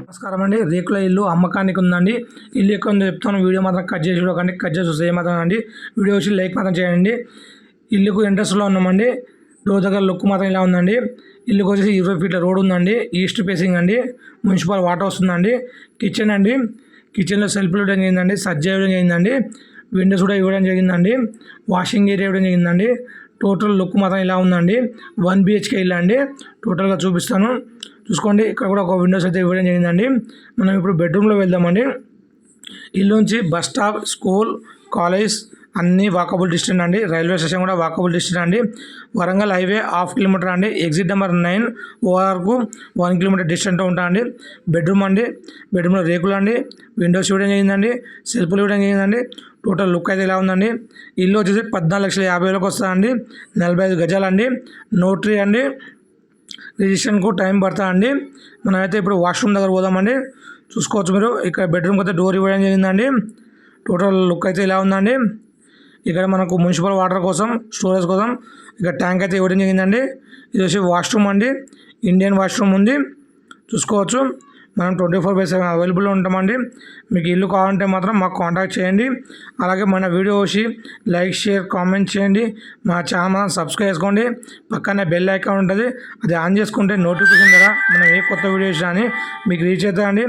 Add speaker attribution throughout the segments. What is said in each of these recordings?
Speaker 1: నమస్కారం అండి రేకుల ఇల్లు అమ్మకానికి ఉందండి ఇల్లు ఎక్కువ చెప్తాను. వీడియో మాత్రం కట్ చేసి చూడకండి. కట్ చేసి చూస్తే మాత్రం అండి వీడియో వచ్చి లైక్ మాత్రం చేయండి. ఇల్లుకు ఇంట్రెస్ట్లో ఉన్నామండి. డోర్ దగ్గర లుక్ మాత్రం ఇలా ఉందండి. ఇల్లుకు వచ్చేసి ఇరవై ఫీట్ల రోడ్ ఉందండి. ఈస్ట్ ఫేసింగ్ అండి. మున్సిపల్ వాటర్ వస్తుందండి. కిచెన్ అండి. కిచెన్లో సెల్ఫ్ ఇవ్వడం జరిగిందండి. సజ్జ ఇవ్వడం జరిగిందండి. విండోస్ కూడా ఇవ్వడం జరిగిందండి. వాషింగ్ ఏరియా ఇవ్వడం జరిగిందండి. టోటల్ లుక్ మాత్రం ఇలా ఉందండి. వన్ బిహెచ్కే ఇల్లు అండి. టోటల్గా చూపిస్తాను. చూసుకోండి ఇక్కడ కూడా ఒక విండోస్ అయితే ఇవ్వడం జరిగిందండి. మనం ఇప్పుడు బెడ్రూమ్లో వెళ్దామండి. ఇల్లు నుంచి బస్ స్టాప్ స్కూల్ కాలేజ్ అన్నీ వాకబుల్ డిస్టెన్స్ అండి. రైల్వే స్టేషన్ కూడా వాకబుల్ డిస్టెన్స్ అండి. వరంగల్ హైవే హాఫ్ కిలోమీటర్ అండి. ఎగ్జిట్ నెంబర్ నైన్ ఓఆర్కు వన్ కిలోమీటర్ డిస్టెంట్ ఉంటా అండి. బెడ్రూమ్ అండి. బెడ్రూమ్లో రేకులు అండి. విండోస్ ఇవ్వడం జరిగిందండి సెల్ఫ్లు ఇవ్వడం జరిగిందండి టోటల్ లుక్ అయితే ఇలా ఉందండి. ఇల్లు వచ్చేసి పద్నాలుగు లక్షల యాభై వేలకు వస్తుందండి నలభై ఐదు గజాలండి నోటరీ అండి. రిజిస్ట్రేషన్కు టైం పడుతుంది అండి. మనమైతే ఇప్పుడు వాష్రూమ్ దగ్గర పోదామండి. చూసుకోవచ్చు మీరు. ఇక్కడ బెడ్రూమ్కి అయితే డోర్ ఇవ్వడం జరిగిందండి. టోటల్ లుక్ అయితే ఇలా ఉందండి. ఇక్కడ మనకు మున్సిపల్ వాటర్ కోసం స్టోరేజ్ కోసం ఇక్కడ ట్యాంక్ అయితే ఇవ్వడం జరిగిందండి. ఇది వచ్చి వాష్రూమ్ అండి. ఇండియన్ వాష్రూమ్ ఉంది. చూసుకోవచ్చు. మనం ట్వంటీ ఫోర్ బై సెవెన్ అవైలబుల్లో ఉంటామండి. మీకు ఇల్లు కావాలంటే మాత్రం మాకు కాంటాక్ట్ చేయండి. అలాగే మన వీడియో వచ్చి లైక్ షేర్ కామెంట్ చేయండి. మా ఛానల్ సబ్స్క్రైబ్ చేసుకోండి. పక్కనే బెల్ ఐకాన్ ఉంటుంది. అది ఆన్ చేసుకుంటే నోటిఫికేషన్ ద్వారా మనం ఏ కొత్త వీడియోస్ కానీ మీకు రీచ్ అవుతాయండి.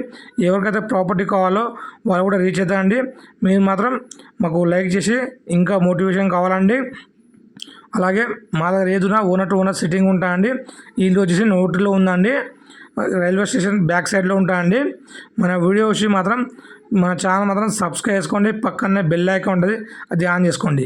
Speaker 1: ఎవరికైతే ప్రాపర్టీ కావాలో వాళ్ళు కూడా రీచ్ అవుతాయండి మీరు మాత్రం మాకు లైక్ చేసి ఇంకా మోటివేషన్ కావాలండి. అలాగే మా దగ్గర ఏదున ఓనర్ టు ఓనర్ సిట్టింగ్ ఉంటా అండి. ఇల్లు వచ్చేసి నోటిలో ఉందండి. రైల్వే స్టేషన్ బ్యాక్ సైడ్లో ఉంటాయండి మన వీడియో వచ్చి మాత్రం మన ఛానల్ మాత్రం సబ్స్క్రైబ్ చేసుకోండి. పక్కనే బెల్ ఐకాన్ ఉంటుంది అది ఆన్ చేసుకోండి.